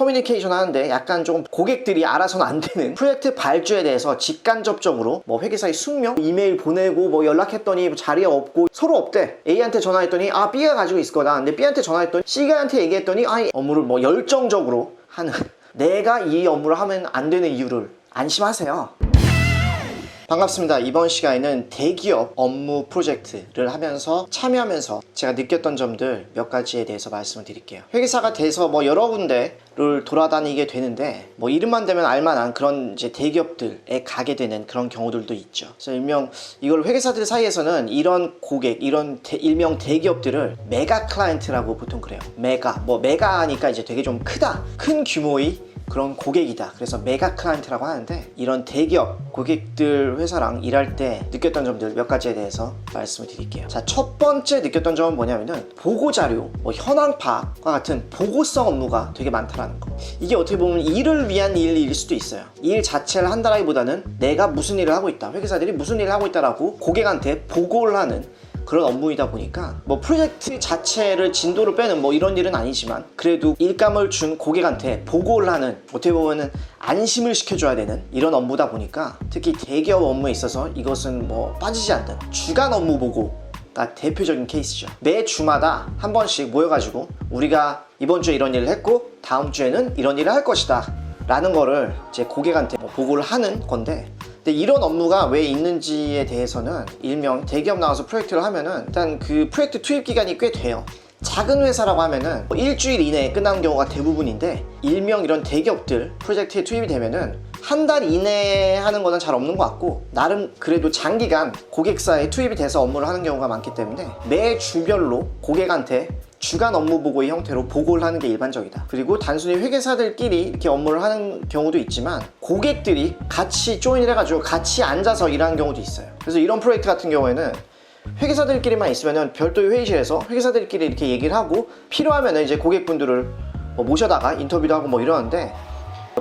커뮤니케이션 하는데 약간 좀 고객들이 알아서는 안 되는 프로젝트 발주에 대해서 직간접적으로 뭐 회계사의 숙명 이메일 보내고 뭐 연락했더니 뭐 자리에 없고 서로 없대. A한테 전화했더니 아 B가 가지고 있을 거다. 근데 B한테 전화했더니 C한테 얘기했더니 아이 업무를 뭐 열정적으로 하는. 내가 이 업무를 하면 안 되는 이유를 안심하세요 반갑습니다. 이번 시간에는 대기업 업무 프로젝트를 하면서 참여하면서 제가 느꼈던 점들 몇 가지에 대해서 말씀을 드릴게요. 회계사가 돼서 뭐 여러 군데를 돌아다니게 되는데 뭐 이름만 되면 알만한 그런 이제 대기업들에 가게 되는 그런 경우들도 있죠. 그래서 일명 이걸 회계사들 사이에서는 이런 고객, 이런 대- 일명 대기업들을 메가 클라이언트라고 보통 그래요. 메가 뭐 메가니까 이제 되게 좀 크다, 큰 규모의 그런 고객이다. 그래서 메가 클라이언트라고 하는데 이런 대기업 고객들 회사랑 일할 때 느꼈던 점들 몇 가지에 대해서 말씀을 드릴게요. 자, 첫 번째 느꼈던 점은 뭐냐면은 보고 자료, 뭐 현황 파악과 같은 보고성 업무가 되게 많다라는 거. 이게 어떻게 보면 일을 위한 일일 수도 있어요. 일 자체를 한다라기보다는 내가 무슨 일을 하고 있다. 회계사들이 무슨 일을 하고 있다라고 고객한테 보고를 하는 그런 업무이다 보니까 뭐 프로젝트 자체를 진도를 빼는 뭐 이런 일은 아니지만 그래도 일감을 준 고객한테 보고를 하는 어떻게 보면은 안심을 시켜줘야 되는 이런 업무다 보니까 특히 대기업 업무에 있어서 이것은 뭐 빠지지 않는 주간 업무 보고 가 대표적인 케이스죠. 매 주마다 한 번씩 모여가지고 우리가 이번 주에 이런 일을 했고 다음 주에는 이런 일을 할 것이다. 라는 거를 제 고객한테 뭐 보고를 하는 건데 근데 이런 업무가 왜 있는지에 대해서는 일명 대기업 나와서 프로젝트를 하면은 일단 그 프로젝트 투입 기간이 꽤 돼요. 작은 회사라고 하면은 뭐 일주일 이내에 끝나는 경우가 대부분인데 일명 이런 대기업들 프로젝트에 투입이 되면은 한 달 이내에 하는 거는 잘 없는 것 같고 나름 그래도 장기간 고객사에 투입이 돼서 업무를 하는 경우가 많기 때문에 매 주별로 고객한테 주간 업무 보고의 형태로 보고를 하는 게 일반적이다. 그리고 단순히 회계사들끼리 이렇게 업무를 하는 경우도 있지만 고객들이 같이 조인을 해가지고 같이 앉아서 일하는 경우도 있어요. 그래서 이런 프로젝트 같은 경우에는 회계사들끼리만 있으면은 별도의 회의실에서 회계사들끼리 이렇게 얘기를 하고 필요하면은 이제 고객분들을 뭐 모셔다가 인터뷰도 하고 뭐 이러는데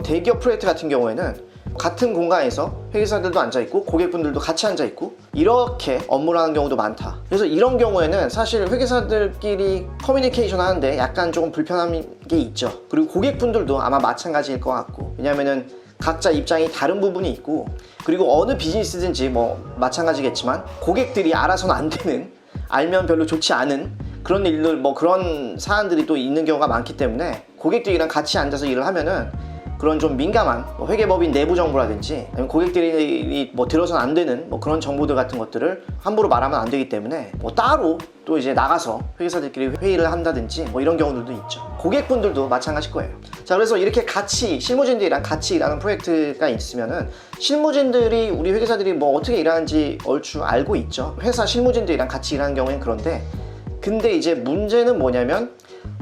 대기업 프로젝트 같은 경우에는 같은 공간에서 회계사들도 앉아 있고 고객분들도 같이 앉아 있고 이렇게 업무를 하는 경우도 많다. 그래서 이런 경우에는 사실 회계사들끼리 커뮤니케이션 하는데 약간 조금 불편한 게 있죠. 그리고 고객분들도 아마 마찬가지일 것 같고 왜냐면은 각자 입장이 다른 부분이 있고 그리고 어느 비즈니스든지 뭐 마찬가지겠지만 고객들이 알아서는 안 되는 알면 별로 좋지 않은 그런 일들 뭐 그런 사안들이 또 있는 경우가 많기 때문에 고객들이랑 같이 앉아서 일을 하면은 그런 좀 민감한 뭐 회계법인 내부 정보라든지 아니면 고객들이 뭐 들어서는 안 되는 뭐 그런 정보들 같은 것들을 함부로 말하면 안 되기 때문에 뭐 따로 또 이제 나가서 회계사들끼리 회의를 한다든지 뭐 이런 경우들도 있죠. 고객분들도 마찬가지일 거예요. 자 그래서 이렇게 같이 실무진들이랑 같이 일하는 프로젝트가 있으면은 실무진들이 우리 회계사들이 뭐 어떻게 일하는지 얼추 알고 있죠. 회사 실무진들이랑 같이 일하는 경우엔 그런데 근데 이제 문제는 뭐냐면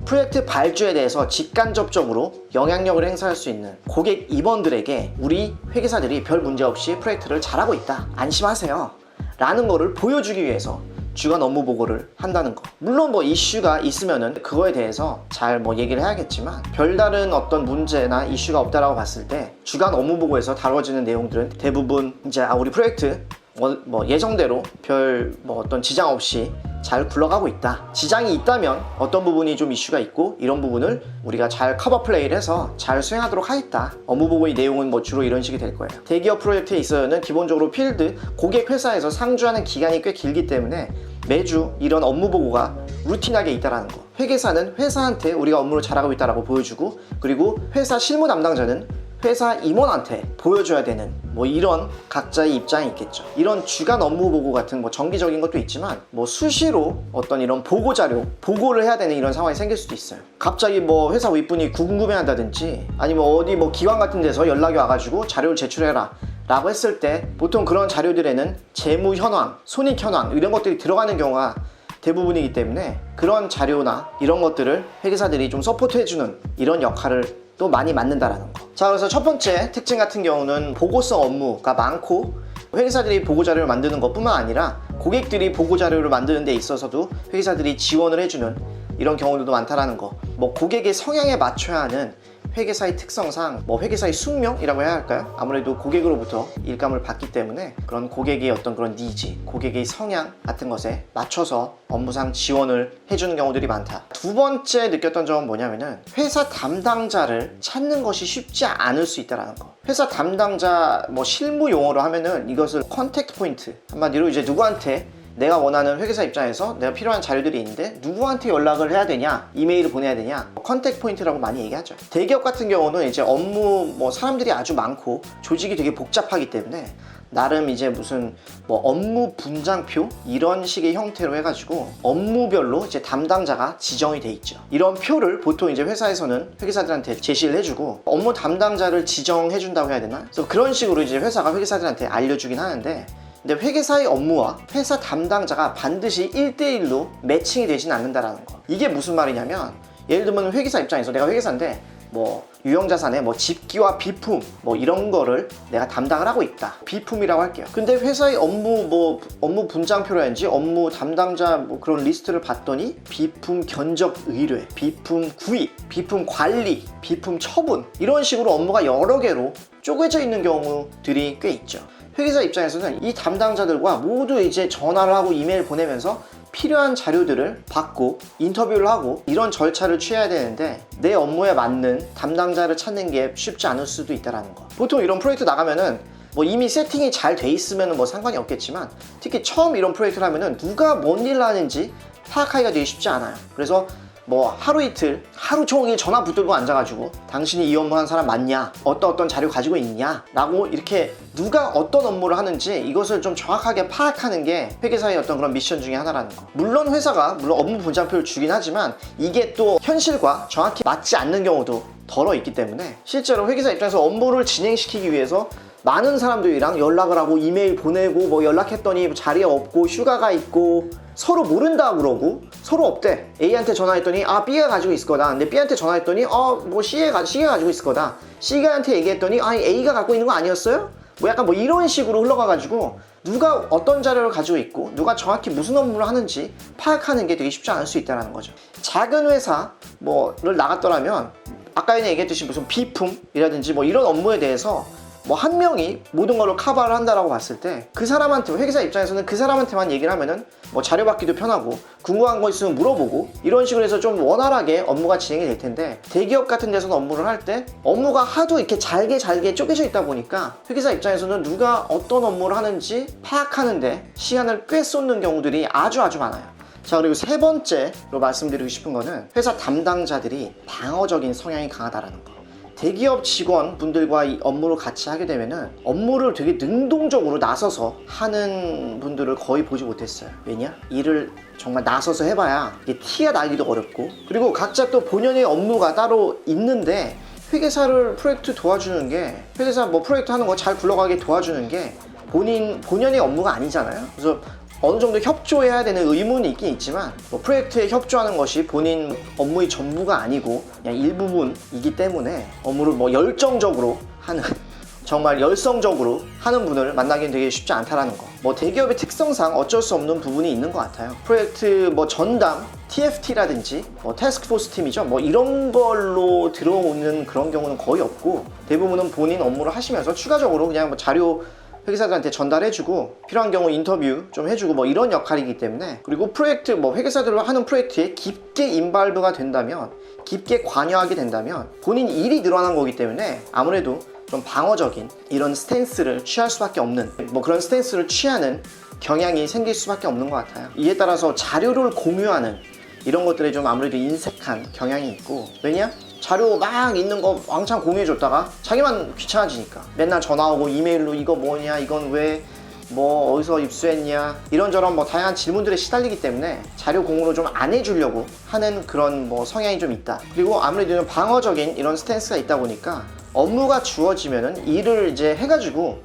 프로젝트 발주에 대해서 직간접적으로 영향력을 행사할 수 있는 고객 임원들에게 우리 회계사들이 별 문제 없이 프로젝트를 잘하고 있다. 안심하세요. 라는 거를 보여주기 위해서 주간 업무 보고를 한다는 거. 물론 뭐 이슈가 있으면은 그거에 대해서 잘 뭐 얘기를 해야겠지만 별다른 어떤 문제나 이슈가 없다라고 봤을 때 주간 업무 보고에서 다뤄지는 내용들은 대부분 이제 아 우리 프로젝트 뭐, 뭐 예정대로 별 뭐 어떤 지장 없이 잘 굴러가고 있다. 지장이 있다면 어떤 부분이 좀 이슈가 있고 이런 부분을 우리가 잘 커버 플레이를 해서 잘 수행하도록 하겠다. 업무 보고의 내용은 뭐 주로 이런 식이 될 거예요. 대기업 프로젝트에 있어서는 기본적으로 필드 고객 회사에서 상주하는 기간이 꽤 길기 때문에 매주 이런 업무 보고가 루틴하게 있다라는 거. 회계사는 회사한테 우리가 업무를 잘하고 있다라고 보여주고 그리고 회사 실무 담당자는 회사 임원한테 보여줘야 되는 뭐 이런 각자의 입장이 있겠죠. 이런 주간 업무 보고 같은 뭐 정기적인 것도 있지만 뭐 수시로 어떤 이런 보고 자료 보고를 해야 되는 이런 상황이 생길 수도 있어요. 갑자기 뭐 회사 윗분이 궁금해 한다든지 아니면 어디 뭐 기관 같은 데서 연락이 와가지고 자료를 제출해라. 라고 했을 때 보통 그런 자료들에는 재무 현황, 손익 현황 이런 것들이 들어가는 경우가 대부분이기 때문에 그런 자료나 이런 것들을 회계사들이 좀 서포트해주는 이런 역할을 또 많이 맡는다라는 거. 자, 그래서 첫 번째 특징 같은 경우는 보고성 업무가 많고 회계사들이 보고 자료를 만드는 것뿐만 아니라 고객들이 보고 자료를 만드는 데 있어서도 회계사들이 지원을 해주는 이런 경우들도 많다라는 거. 뭐 고객의 성향에 맞춰야 하는 회계사의 특성상 뭐 회계사의 숙명이라고 해야 할까요? 아무래도 고객으로부터 일감을 받기 때문에 그런 고객의 어떤 그런 니즈, 고객의 성향 같은 것에 맞춰서 업무상 지원을 해주는 경우들이 많다. 두 번째 느꼈던 점은 뭐냐면은 회사 담당자를 찾는 것이 쉽지 않을 수 있다라는 거. 회사 담당자 뭐 실무 용어로 하면은 이것을 컨택트 포인트 한마디로 이제 누구한테 내가 원하는 회계사 입장에서 내가 필요한 자료들이 있는데 누구한테 연락을 해야 되냐 이메일을 보내야 되냐 컨택 포인트라고 많이 얘기하죠 대기업 같은 경우는 이제 업무 뭐 사람들이 아주 많고 조직이 되게 복잡하기 때문에 나름 이제 무슨 뭐 업무 분장표 이런 식의 형태로 해가지고 업무별로 이제 담당자가 지정이 돼 있죠. 이런 표를 보통 이제 회사에서는 회계사들한테 제시를 해주고 업무 담당자를 지정해 준다고 해야 되나? 그래서 그런 식으로 이제 회사가 회계사들한테 알려주긴 하는데 근데 회계사의 업무와 회사 담당자가 반드시 1대1로 매칭이 되진 않는다라는 거. 이게 무슨 말이냐면 예를 들면 회계사 입장에서 내가 회계사인데 뭐 유형자산의 뭐 집기와 비품 뭐 이런 거를 내가 담당을 하고 있다. 비품이라고 할게요. 근데 회사의 업무 뭐 업무 분장표라든지 업무 담당자 뭐 그런 리스트를 봤더니 비품 견적 의뢰 비품 구입 비품 관리 비품 처분 이런 식으로 업무가 여러 개로 쪼개져 있는 경우들이 꽤 있죠 회계사 입장에서는 이 담당자들과 모두 이제 전화를 하고 이메일 보내면서 필요한 자료들을 받고 인터뷰를 하고 이런 절차를 취해야 되는데 내 업무에 맞는 담당자를 찾는 게 쉽지 않을 수도 있다라는 거. 보통 이런 프로젝트 나가면은 뭐 이미 세팅이 잘 돼 있으면 뭐 상관이 없겠지만 특히 처음 이런 프로젝트를 하면은 누가 뭔 일을 하는지 파악하기가 되게 쉽지 않아요. 그래서 뭐 하루 이틀 하루 종일 전화 붙들고 앉아가지고 당신이 이 업무 하는 사람 맞냐 어떤 어떤 자료 가지고 있냐 라고 이렇게 누가 어떤 업무를 하는지 이것을 좀 정확하게 파악하는 게 회계사의 어떤 그런 미션 중에 하나라는 거. 물론 회사가 물론 업무 분장표를 주긴 하지만 이게 또 현실과 정확히 맞지 않는 경우도 덜어 있기 때문에 실제로 회계사 입장에서 업무를 진행시키기 위해서 많은 사람들이랑 연락을 하고 이메일 보내고 뭐 연락했더니 자리에 없고 휴가가 있고 서로 모른다 그러고 서로 없대. A한테 전화했더니 아 B가 가지고 있을 거다. 근데 B한테 전화했더니 어뭐 C가, C가 가지고 있을 거다. C가한테 얘기했더니 아 A가 갖고 있는 거 아니었어요? 뭐 약간 뭐 이런 식으로 흘러가가지고 누가 어떤 자료를 가지고 있고 누가 정확히 무슨 업무를 하는지 파악하는 게 되게 쉽지 않을 수 있다는 거죠. 작은 회사 뭐를 나갔더라면 아까 전에 얘기했듯이 무슨 비품이라든지 뭐 이런 업무에 대해서 뭐 한 명이 모든 걸로 커버를 한다라고 봤을 때 그 사람한테 회계사 입장에서는 그 사람한테만 얘기를 하면은 뭐 자료 받기도 편하고 궁금한 거 있으면 물어보고 이런 식으로 해서 좀 원활하게 업무가 진행이 될 텐데 대기업 같은 데서는 업무를 할 때 업무가 하도 이렇게 잘게 잘게 쪼개져 있다 보니까 회계사 입장에서는 누가 어떤 업무를 하는지 파악하는데 시간을 꽤 쏟는 경우들이 아주 아주 많아요. 자 그리고 세 번째로 말씀드리고 싶은 거는 회사 담당자들이 방어적인 성향이 강하다라는 거. 대기업 직원분들과 이 업무를 같이 하게 되면은 업무를 되게 능동적으로 나서서 하는 분들을 거의 보지 못했어요. 왜냐? 일을 정말 나서서 해봐야 이게 티가 나기도 어렵고 그리고 각자 또 본연의 업무가 따로 있는데 회계사를 프로젝트 도와주는 게 회계사 뭐 프로젝트 하는 거 잘 굴러가게 도와주는 게 본인 본연의 업무가 아니잖아요. 그래서 어느 정도 협조해야 되는 의무는 있긴 있지만 뭐 프로젝트에 협조하는 것이 본인 업무의 전부가 아니고 그냥 일부분이기 때문에 업무를 뭐 열정적으로 하는 정말 열성적으로 하는 분을 만나기는 되게 쉽지 않다라는 거. 뭐 대기업의 특성상 어쩔 수 없는 부분이 있는 것 같아요. 프로젝트 뭐 전담, TFT라든지 뭐 태스크포스 팀이죠. 뭐 이런 걸로 들어오는 그런 경우는 거의 없고 대부분은 본인 업무를 하시면서 추가적으로 그냥 뭐 자료 회계사들한테 전달해주고 필요한 경우 인터뷰 좀 해주고 뭐 이런 역할이기 때문에 그리고 프로젝트 뭐 회계사들로 하는 프로젝트에 깊게 인발브가 된다면 깊게 관여하게 된다면 본인 일이 늘어난 거기 때문에 아무래도 좀 방어적인 이런 스탠스를 취할 수밖에 없는 뭐 그런 스탠스를 취하는 경향이 생길 수밖에 없는 것 같아요 이에 따라서 자료를 공유하는 이런 것들에 좀 아무래도 인색한 경향이 있고 왜냐? 자료 막 있는 거 왕창 공유해줬다가 자기만 귀찮아지니까. 맨날 전화 오고 이메일로 이거 뭐냐 이건 왜 뭐 어디서 입수했냐 이런저런 뭐 다양한 질문들에 시달리기 때문에 자료 공유를 좀 안 해주려고 하는 그런 뭐 성향이 좀 있다. 그리고 아무래도 좀 방어적인 이런 스탠스가 있다 보니까 업무가 주어지면은 일을 이제 해가지고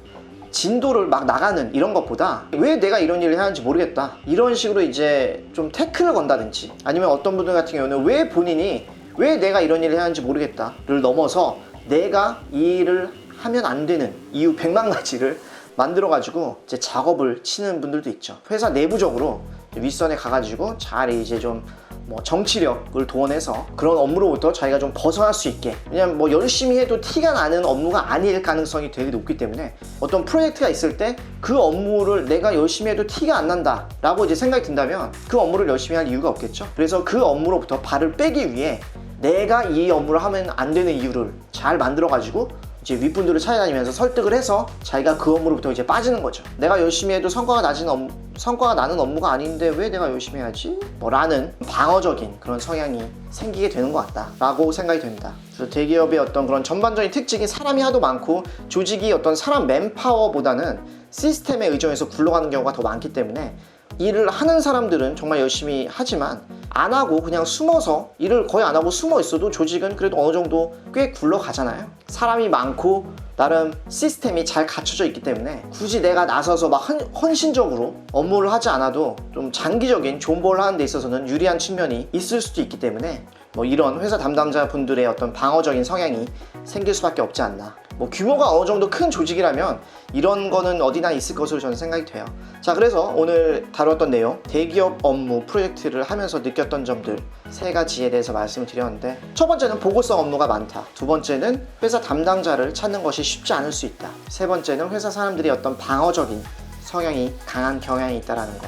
진도를 막 나가는 이런 것보다 왜 내가 이런 일을 해야 하는지 모르겠다. 이런 식으로 이제 좀 태클을 건다든지 아니면 어떤 분들 같은 경우는 왜 본인이 왜 내가 이런 일을 해야 하는지 모르겠다를 넘어서 내가 이 일을 하면 안 되는 이유 백만 가지를 만들어 가지고 이제 작업을 치는 분들도 있죠. 회사 내부적으로 윗선에 가가지고 잘 이제 좀 뭐 정치력을 동원해서 그런 업무로부터 자기가 좀 벗어날 수 있게. 왜냐면 뭐 열심히 해도 티가 나는 업무가 아닐 가능성이 되게 높기 때문에 어떤 프로젝트가 있을 때 그 업무를 내가 열심히 해도 티가 안 난다 라고 이제 생각이 든다면 그 업무를 열심히 할 이유가 없겠죠. 그래서 그 업무로부터 발을 빼기 위해 내가 이 업무를 하면 안 되는 이유를 잘 만들어 가지고 이제 윗분들을 찾아다니면서 설득을 해서 자기가 그 업무로부터 이제 빠지는 거죠. 내가 열심히 해도 성과가 나진 업, 성과가 나는 업무가 아닌데 왜 내가 열심히 해야지? 뭐라는 방어적인 그런 성향이 생기게 되는 것 같다라고 생각이 됩니다. 그래서 대기업의 어떤 그런 전반적인 특징이 사람이 하도 많고 조직이 어떤 사람 맨파워보다는 시스템에 의존해서 굴러가는 경우가 더 많기 때문에 일을 하는 사람들은 정말 열심히 하지만 안 하고 그냥 숨어서 일을 거의 안 하고 숨어 있어도 조직은 그래도 어느 정도 꽤 굴러가잖아요. 사람이 많고 나름 시스템이 잘 갖춰져 있기 때문에 굳이 내가 나서서 막 헌, 헌신적으로 업무를 하지 않아도 좀 장기적인 존버를 하는 데 있어서는 유리한 측면이 있을 수도 있기 때문에 뭐 이런 회사 담당자 분들의 어떤 방어적인 성향이 생길 수밖에 없지 않나. 뭐 규모가 어느 정도 큰 조직이라면 이런 거는 어디나 있을 것으로 저는 생각이 돼요. 자, 그래서 오늘 다뤘던 내용, 대기업 업무 프로젝트를 하면서 느꼈던 점들 세 가지에 대해서 말씀을 드렸는데 첫 번째는 보고성 업무가 많다. 두 번째는 회사 담당자를 찾는 것이 쉽지 않을 수 있다. 세 번째는 회사 사람들이 어떤 방어적인 성향이 강한 경향이 있다라는 거.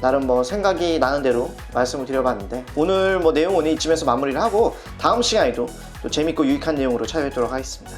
나름 뭐 생각이 나는 대로 말씀을 드려봤는데 오늘 뭐 내용은 이쯤에서 마무리를 하고 다음 시간에도 또 재밌고 유익한 내용으로 찾아뵙도록 하겠습니다.